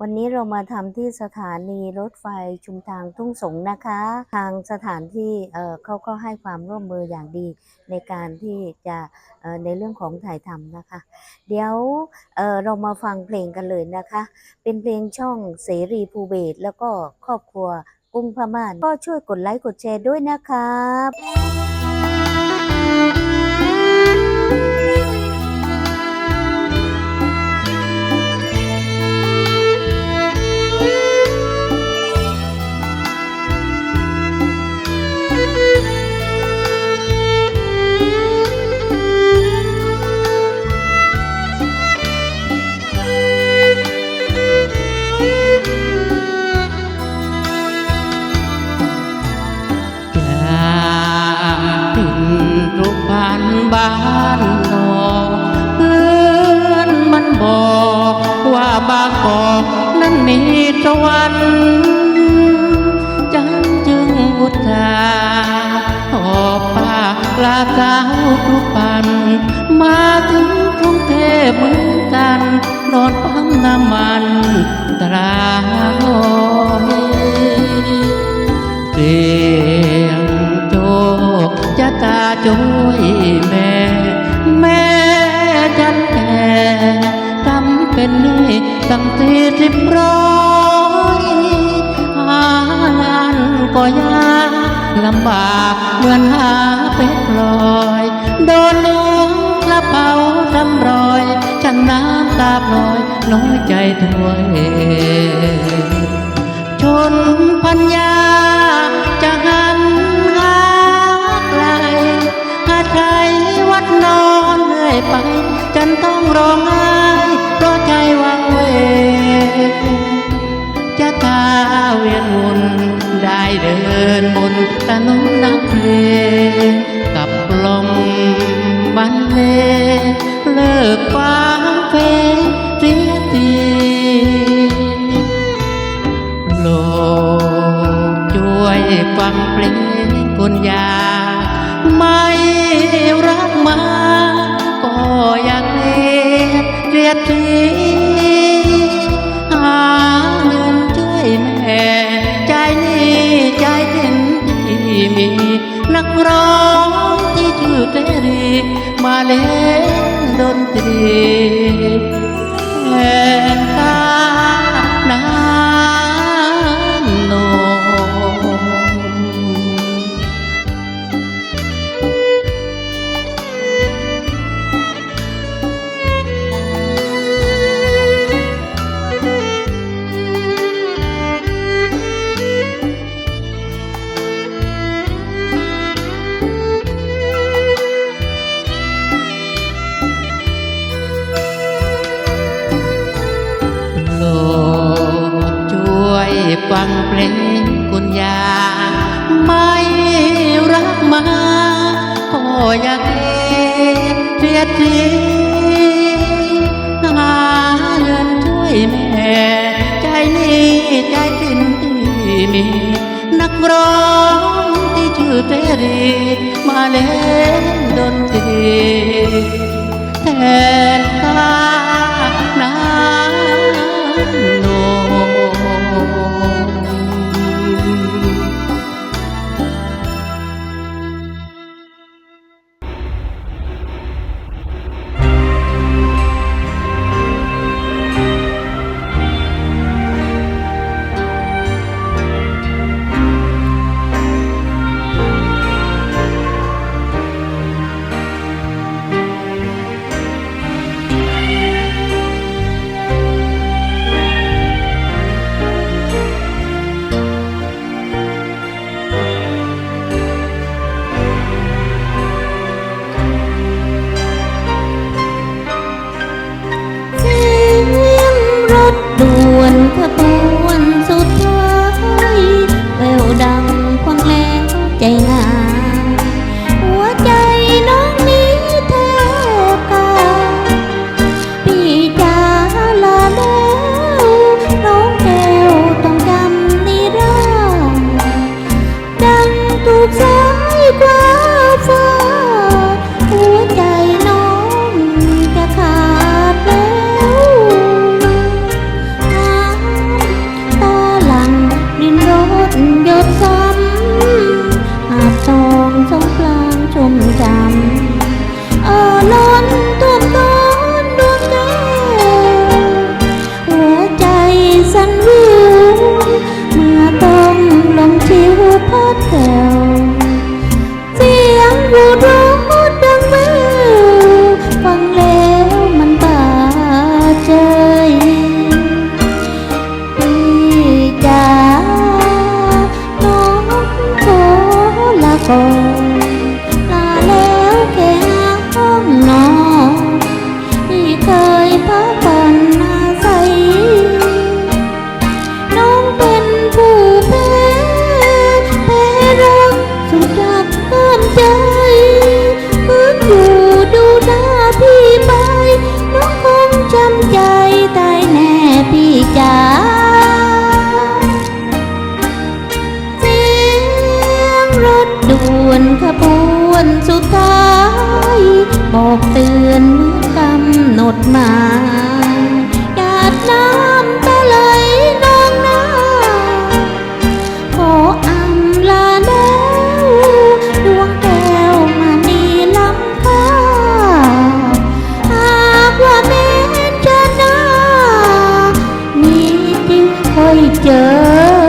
วันนี้เรามาทำที่สถานีรถไฟชุมทางทุ่งสงนะคะ ทางสถานที่เขาก็ให้ความร่วมมืออย่างดีในการที่จะในเรื่องของถ่ายทำนะคะ เดี๋ยวเเรามาฟังเพลงกันเลยนะคะ เป็นเพลงช่องเสรีภูเบศแล้วก็ครอบครัวกุ้งพม่านก็ช่วยกดไลค์กดแชร์ด้วยนะครับากอกนั้นมีสวรรค์จันจึงอุทาหอบผ้าลาสาวทุกปัน มาถึงกรุงเทพเหมือนกัน นอนปั๊มน้ำมันตราหอยเสียงโจกจะตาช่วย นนี่ตั้งสี่สิบร้อยหางานก็ยากลำบากเหมือนหาเป็ดลอย โดนลวงกระเป๋าทำรอย ฉันน้ำตาพลอยน้อยใจถวยชนพัญญาจะหันหาใครหาใครวัดนอนเรื่อยไป ฉันต้องร้องไห้ จะตาเวียนวนได้เดินบนถนนนักเพลงกับลมบันเลเลิกฟังเพลงเสียทีโลกช่วยฟังเพลงคนยาไม่รักมา ก็อยากเลียดเรียด นักร้องที่ชื่อเตรีมาเล่นดนตรีแทนกา ฟังเพลงคุณยาไม่รักมาก็อยากเเสียทีหาเงินช่วยแม่ ใจนี้ใจสิ้นที่มี นักร้องที่ชื่อเตรีมาเล่นดนตรีแทนข้าน้ำ กสุดดับห้ามใจคืนอยู่ดูหน้าพี่ไป น้องคงจำใจตายแน่พี่จ๋าเสียงรถด่วนขบวนสุดท้าย บอกเตือนเมื่อกำหนดหมายหยาดน้ thôi chờ